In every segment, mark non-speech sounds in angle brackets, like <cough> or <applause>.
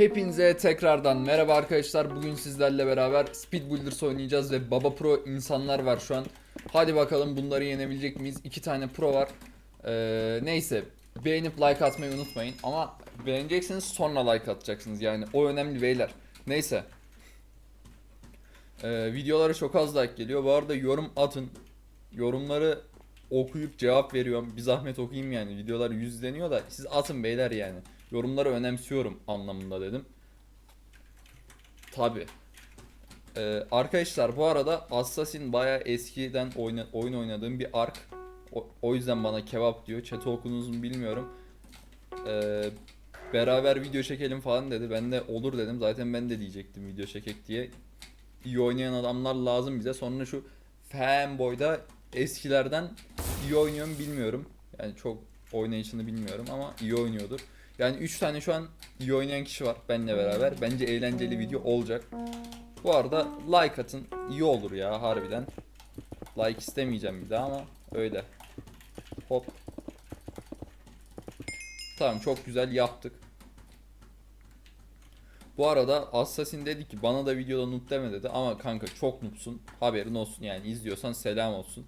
Hepinize tekrardan merhaba arkadaşlar. Bugün sizlerle beraber Speed Builders oynayacağız ve Baba Pro insanlar var şu an. Hadi bakalım bunları yenebilecek miyiz? İki tane pro var. Ee, neyse beğenip like atmayı unutmayın. Ama beğeneceksiniz sonra like atacaksınız yani o önemli beyler. Neyse. Ee, videolara çok az like geliyor. Bu arada yorum atın. Yorumları okuyup cevap veriyorum. Bir zahmet okuyayım yani. Videolar yüzleniyor da siz atın beyler yani. Yorumları önemsiyorum anlamında dedim. Tabi. Ee, arkadaşlar bu arada Assassin baya eskiden oyna, oyun oynadığım bir ark. O, o yüzden bana kebap diyor. Chat'i okudunuz mu bilmiyorum. Ee, beraber video çekelim falan dedi. Ben de olur dedim. Zaten ben de diyecektim video çekek diye. İyi oynayan adamlar lazım bize. Sonra şu fanboy'da eskilerden iyi oynuyor mu bilmiyorum. Yani çok oynayışını bilmiyorum ama iyi oynuyordur. Yani 3 tane şu an iyi oynayan kişi var benimle beraber. Bence eğlenceli video olacak. Bu arada like atın. iyi olur ya harbiden. Like istemeyeceğim bir daha ama öyle. Hop. Tamam çok güzel yaptık. Bu arada Assassin dedi ki bana da videoda noob deme dedi ama kanka çok noobsun haberin olsun yani izliyorsan selam olsun.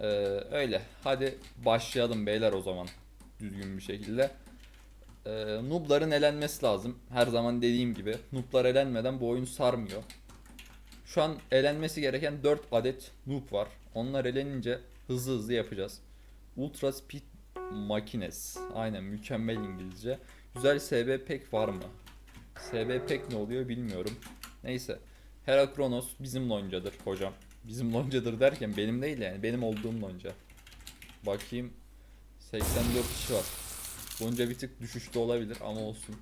Ee, öyle hadi başlayalım beyler o zaman düzgün bir şekilde. Ee, noobların elenmesi lazım her zaman dediğim gibi nooblar elenmeden bu oyun sarmıyor. Şu an elenmesi gereken 4 adet noob var onlar elenince hızlı hızlı yapacağız. Ultra Speed Makines aynen mükemmel İngilizce. Güzel SB pek var mı? SB pek ne oluyor bilmiyorum. Neyse. Herakronos bizim loncadır hocam. Bizim loncadır derken benim değil yani benim olduğum lonca. Bakayım. 84 kişi var. Lonca bir tık düşüşte olabilir ama olsun.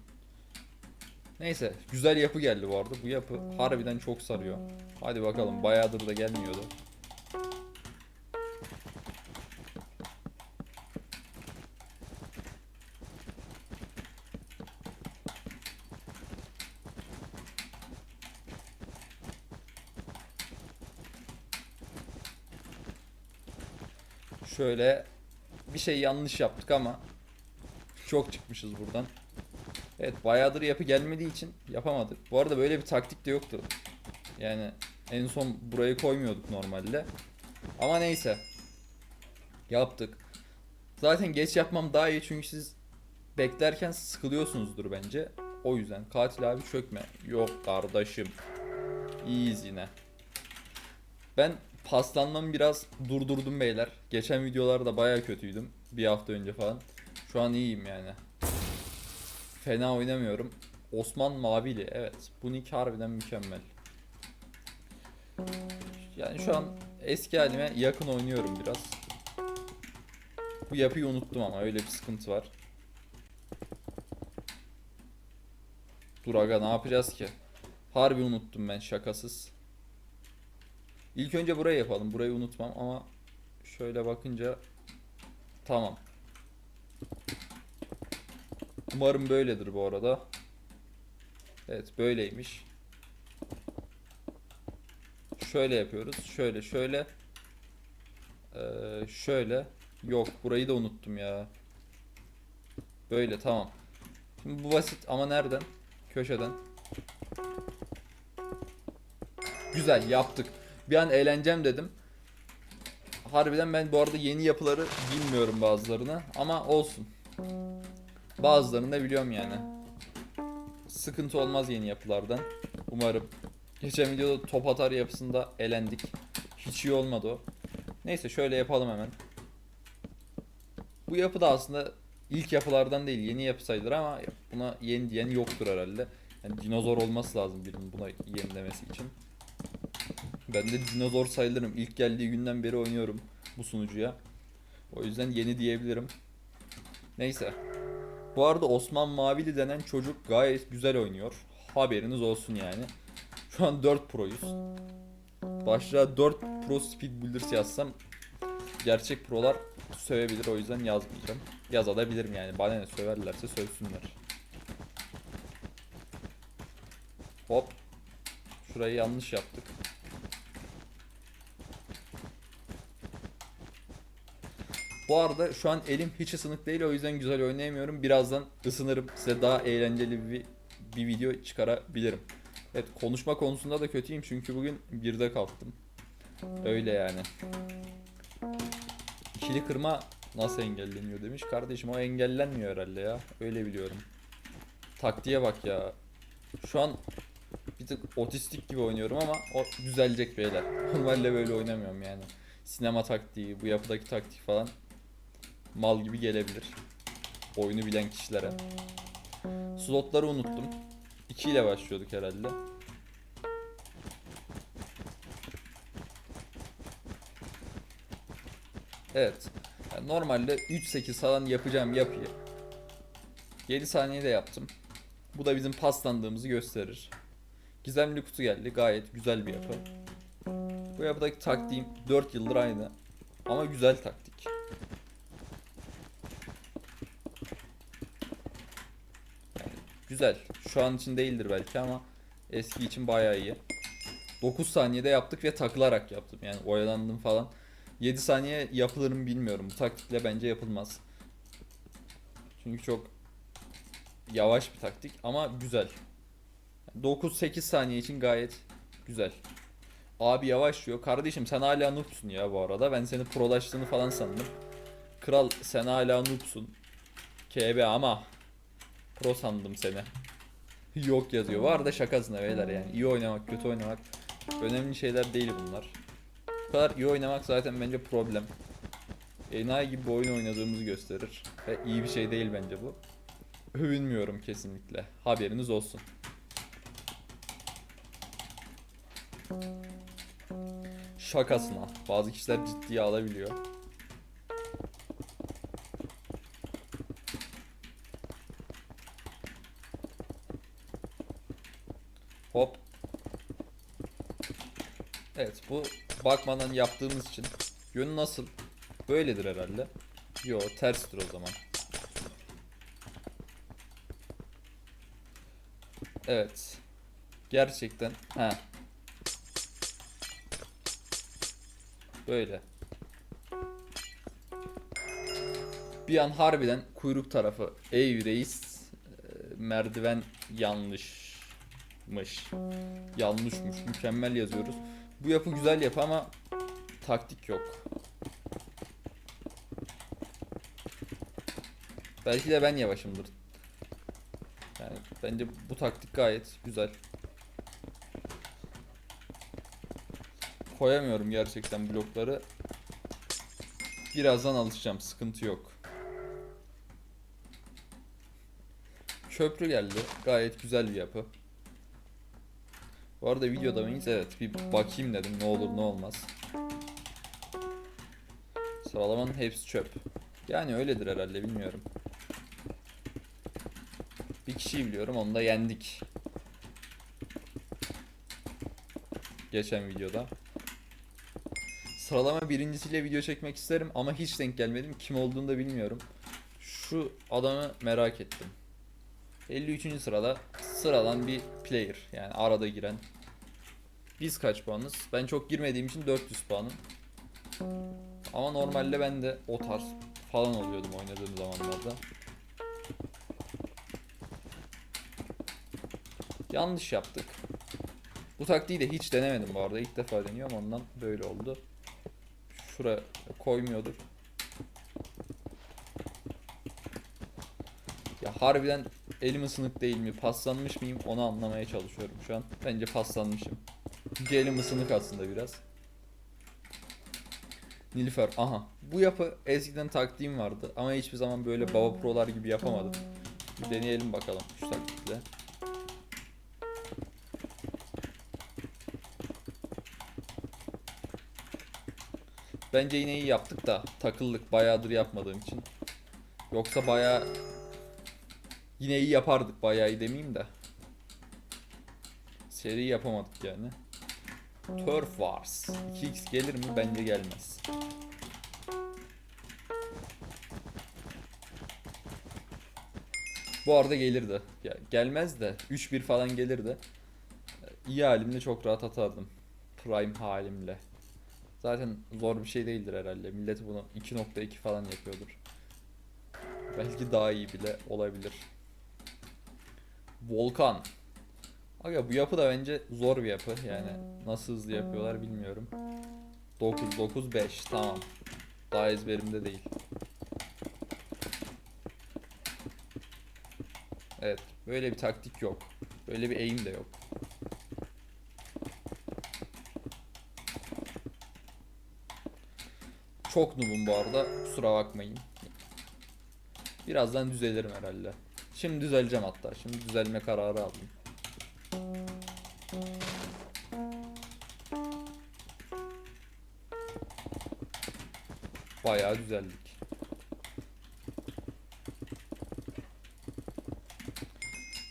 Neyse güzel yapı geldi bu arada. Bu yapı harbiden çok sarıyor. Hadi bakalım bayağıdır da gelmiyordu. Şöyle bir şey yanlış yaptık ama çok çıkmışız buradan. Evet bayağıdır yapı gelmediği için yapamadık. Bu arada böyle bir taktik de yoktu. Yani en son burayı koymuyorduk normalde. Ama neyse. Yaptık. Zaten geç yapmam daha iyi çünkü siz beklerken sıkılıyorsunuzdur bence. O yüzden katil abi çökme. Yok kardeşim. İyiyiz yine. Ben paslanmamı biraz durdurdum beyler. Geçen videolarda baya kötüydüm. Bir hafta önce falan. Şu an iyiyim yani. Fena oynamıyorum. Osman Mavili evet. Bu nick harbiden mükemmel. Yani şu an eski halime yakın oynuyorum biraz. Bu yapıyı unuttum ama öyle bir sıkıntı var. Dur aga ne yapacağız ki? Harbi unuttum ben şakasız. İlk önce burayı yapalım. Burayı unutmam ama şöyle bakınca tamam. Umarım böyledir bu arada. Evet böyleymiş. Şöyle yapıyoruz. Şöyle şöyle. Ee, şöyle. Yok burayı da unuttum ya. Böyle tamam. Şimdi bu basit ama nereden? Köşeden. Güzel yaptık. Bir an eğleneceğim dedim. Harbiden ben bu arada yeni yapıları bilmiyorum bazılarını ama olsun. Bazılarını da biliyorum yani. Sıkıntı olmaz yeni yapılardan. Umarım. Geçen videoda top atar yapısında elendik. Hiç iyi olmadı o. Neyse şöyle yapalım hemen. Bu yapı da aslında ilk yapılardan değil yeni yapı sayılır ama buna yeni diyen yoktur herhalde. Yani dinozor olması lazım birinin buna yeni demesi için. Ben de dinozor sayılırım. İlk geldiği günden beri oynuyorum bu sunucuya. O yüzden yeni diyebilirim. Neyse. Bu arada Osman Mavili denen çocuk gayet güzel oynuyor. Haberiniz olsun yani. Şu an 4 proyuz. Başlığa 4 pro speed builders yazsam gerçek prolar sövebilir o yüzden yazmayacağım. Yazabilirim yani. Bana ne söverlerse sövsünler. Hop. Şurayı yanlış yaptık. Bu arada şu an elim hiç ısınık değil o yüzden güzel oynayamıyorum. Birazdan ısınırım. Size daha eğlenceli bir bir video çıkarabilirim. Evet konuşma konusunda da kötüyüm çünkü bugün birde kalktım. Öyle yani. İkili kırma nasıl engelleniyor demiş. Kardeşim o engellenmiyor herhalde ya. Öyle biliyorum. Taktiğe bak ya. Şu an bir tık otistik gibi oynuyorum ama o düzelecek beyler. <laughs> Normalde böyle oynamıyorum yani. Sinema taktiği, bu yapıdaki taktik falan mal gibi gelebilir. Oyunu bilen kişilere. Slotları unuttum. 2 ile başlıyorduk herhalde. Evet. Yani normalde 3-8 falan yapacağım yapıyı. 7 saniyede yaptım. Bu da bizim paslandığımızı gösterir. Gizemli kutu geldi. Gayet güzel bir yapı. Bu yapıdaki taktiğim 4 yıldır aynı. Ama güzel taktik. Güzel. Şu an için değildir belki ama eski için bayağı iyi. 9 saniyede yaptık ve takılarak yaptım. Yani oyalandım falan. 7 saniye yapılır mı bilmiyorum. Bu taktikle bence yapılmaz. Çünkü çok yavaş bir taktik ama güzel. 9-8 saniye için gayet güzel. Abi yavaş diyor. Kardeşim sen hala noobsun ya bu arada. Ben seni prolaştığını falan sandım. Kral sen hala noobsun. KB ama pro sandım seni. <laughs> Yok yazıyor. Var da şakasına beyler yani. İyi oynamak, kötü oynamak önemli şeyler değil bunlar. Bu kadar iyi oynamak zaten bence problem. Enayi gibi bir oyun oynadığımızı gösterir. Ve iyi bir şey değil bence bu. Övünmüyorum kesinlikle. Haberiniz olsun. Şakasına. Bazı kişiler ciddiye alabiliyor. Hop. Evet bu bakmadan yaptığımız için yönü nasıl? Böyledir herhalde. Yo terstir o zaman. Evet. Gerçekten. Ha. Böyle. Bir an harbiden kuyruk tarafı. Ey reis e, merdiven yanlışmış. Yanlışmış. Mükemmel yazıyoruz. Bu yapı güzel yapı ama taktik yok. Belki de ben yavaşımdır. Yani bence bu taktik gayet güzel. Koyamıyorum gerçekten blokları. Birazdan alışacağım. Sıkıntı yok. Köprü geldi. Gayet güzel bir yapı. Bu arada videoda mıyız? Evet. Bir bakayım dedim. Ne olur ne olmaz. Sıralamanın hepsi çöp. Yani öyledir herhalde bilmiyorum. Bir kişiyi biliyorum onu da yendik. Geçen videoda. Sıralama birincisiyle video çekmek isterim ama hiç denk gelmedim. Kim olduğunu da bilmiyorum. Şu adamı merak ettim. 53. sırada sıradan bir player yani arada giren. Biz kaç puanız? Ben çok girmediğim için 400 puanım. Ama normalde ben de o tarz falan oluyordum oynadığım zamanlarda. Yanlış yaptık. Bu taktiği de hiç denemedim bu arada. İlk defa deniyorum ondan böyle oldu. Şura koymuyordur. Ya harbiden elim ısınık değil mi? Paslanmış mıyım? Onu anlamaya çalışıyorum şu an. Bence paslanmışım. Çünkü elim ısınık aslında biraz. Nilüfer aha. Bu yapı eskiden taktiğim vardı ama hiçbir zaman böyle baba prolar gibi yapamadım. Bir deneyelim bakalım şu taktikle. Bence yine iyi yaptık da takıldık bayağıdır yapmadığım için. Yoksa bayağı yine iyi yapardık bayağı iyi demeyeyim de. Seri yapamadık yani. Turf Wars 2x gelir mi? Bence gelmez. Bu arada gelirdi. Ya, gelmez de 3-1 falan gelirdi. İyi halimle çok rahat atardım. Prime halimle. Zaten zor bir şey değildir herhalde. Millet bunu 2.2 falan yapıyordur. Belki daha iyi bile olabilir. Volkan. Aga bu yapı da bence zor bir yapı. Yani nasıl hızlı yapıyorlar bilmiyorum. 9 9 5 tamam. Daha ezberimde değil. Evet, böyle bir taktik yok. Böyle bir eğim de yok. Çok noobum bu arada. Kusura bakmayın. Birazdan düzelirim herhalde. Şimdi düzeleceğim hatta. Şimdi düzelme kararı aldım. Bayağı düzeldik.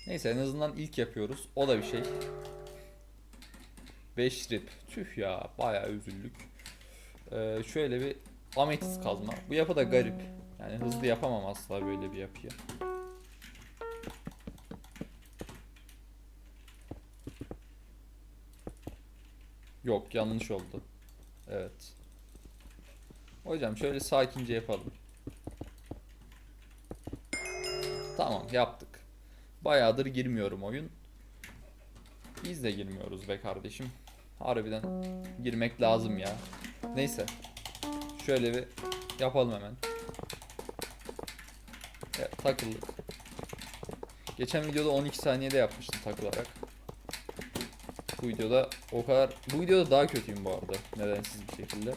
Neyse en azından ilk yapıyoruz. O da bir şey. 5 rip. Tüh ya bayağı üzüldük. Ee, şöyle bir ametist kazma. Bu yapı da garip. Yani hızlı yapamam asla böyle bir yapıyı. Yok yanlış oldu. Evet. Hocam şöyle sakince yapalım. Tamam yaptık. Bayağıdır girmiyorum oyun. Biz de girmiyoruz be kardeşim. Harbiden girmek lazım ya. Neyse. Şöyle bir yapalım hemen. Evet, takıldık. Geçen videoda 12 saniyede yapmıştım takılarak. Bu videoda o kadar... Bu videoda daha kötüyüm bu arada. Nedensiz bir şekilde.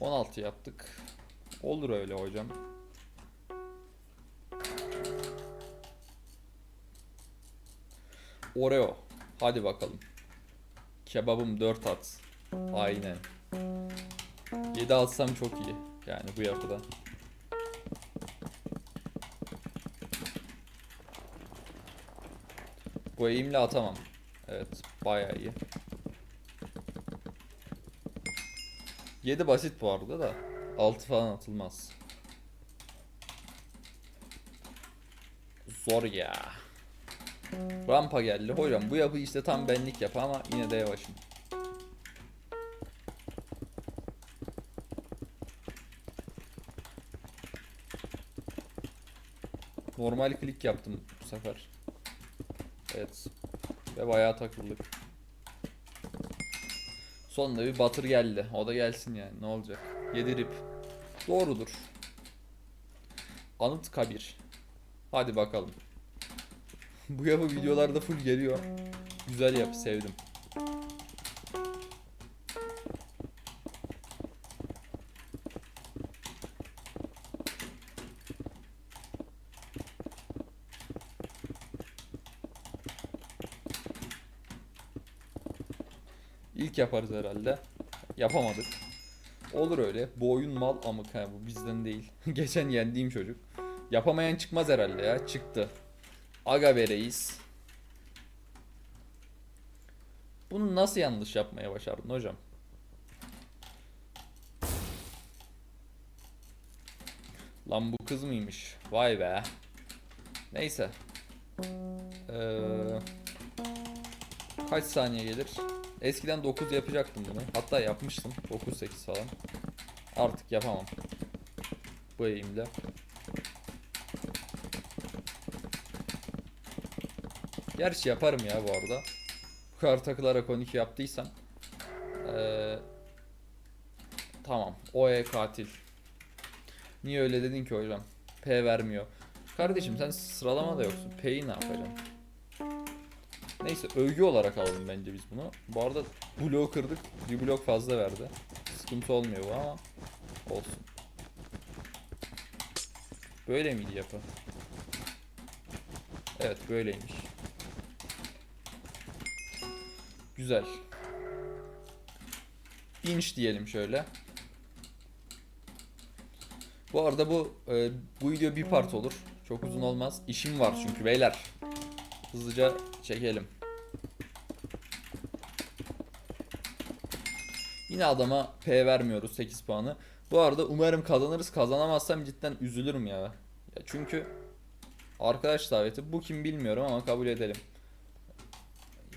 ...16 yaptık. Olur öyle hocam. Oreo. Hadi bakalım. Kebabım 4 at. Aynen. 7 atsam çok iyi. Yani bu yapıda. Bu eğimle atamam. Evet, bayağı iyi. 7 basit bu arada da 6 falan atılmaz. Zor ya. Rampa geldi. Hocam bu yapı işte tam benlik yapı ama yine de yavaşım. Normal klik yaptım bu sefer. Evet. Ve bayağı takıldık. Sonunda bir batır geldi. O da gelsin yani. Ne olacak? Yedirip. Doğrudur. Anıt Kabir. Hadi bakalım. <laughs> Bu yapı videolarda full geliyor. Güzel yapı sevdim. İlk yaparız herhalde. Yapamadık. Olur öyle. Bu oyun mal amık ha bu bizden değil. <laughs> Geçen yendiğim çocuk. Yapamayan çıkmaz herhalde ya. Çıktı. Aga be reis. Bunu nasıl yanlış yapmaya başardın hocam? Lan bu kız mıymış? Vay be. Neyse. Ee, kaç saniye gelir? Eskiden 9 yapacaktım bunu. Hatta yapmıştım. 9-8 falan. Artık yapamam. Bu eğimle. Gerçi yaparım ya bu arada. Bu kadar takılarak 12 yaptıysam. Ee, tamam. OE katil. Niye öyle dedin ki hocam? P vermiyor. Kardeşim sen sıralama da yoksun. P'yi ne yapacaksın? Neyse övgü olarak alalım bence biz bunu. Bu arada bloğu kırdık. Bir blok fazla verdi. Sıkıntı olmuyor bu ama olsun. Böyle miydi yapı? Evet böyleymiş. Güzel. İnç diyelim şöyle. Bu arada bu e, bu video bir part olur. Çok uzun olmaz. İşim var çünkü beyler. Hızlıca çekelim. Yine adama P vermiyoruz 8 puanı. Bu arada umarım kazanırız. Kazanamazsam cidden üzülürüm ya. ya çünkü arkadaş daveti bu kim bilmiyorum ama kabul edelim.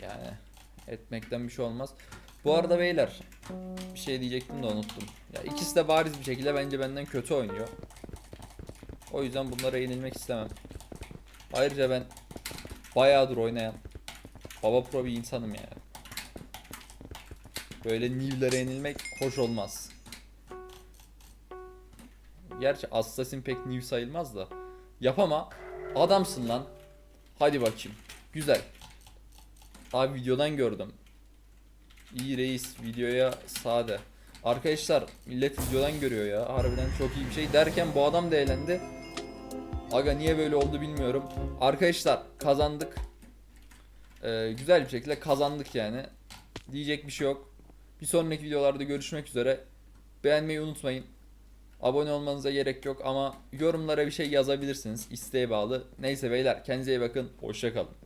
Yani etmekten bir şey olmaz. Bu arada beyler bir şey diyecektim de unuttum. Ya ikisi de bariz bir şekilde bence benden kötü oynuyor. O yüzden bunlara yenilmek istemem. Ayrıca ben bayağıdır oynayan Baba Pro bir insanım yani. Böyle new'lere yenilmek hoş olmaz. Gerçi Assassin pek new sayılmaz da. Yapama. Adamsın lan. Hadi bakayım. Güzel. Abi videodan gördüm. İyi reis videoya sade. Arkadaşlar millet videodan görüyor ya. Harbiden çok iyi bir şey derken bu adam da eğlendi. Aga niye böyle oldu bilmiyorum. Arkadaşlar kazandık. Ee, güzel bir şekilde kazandık yani. Diyecek bir şey yok. Bir sonraki videolarda görüşmek üzere. Beğenmeyi unutmayın. Abone olmanıza gerek yok ama yorumlara bir şey yazabilirsiniz. İsteğe bağlı. Neyse beyler kendinize iyi bakın. Hoşçakalın.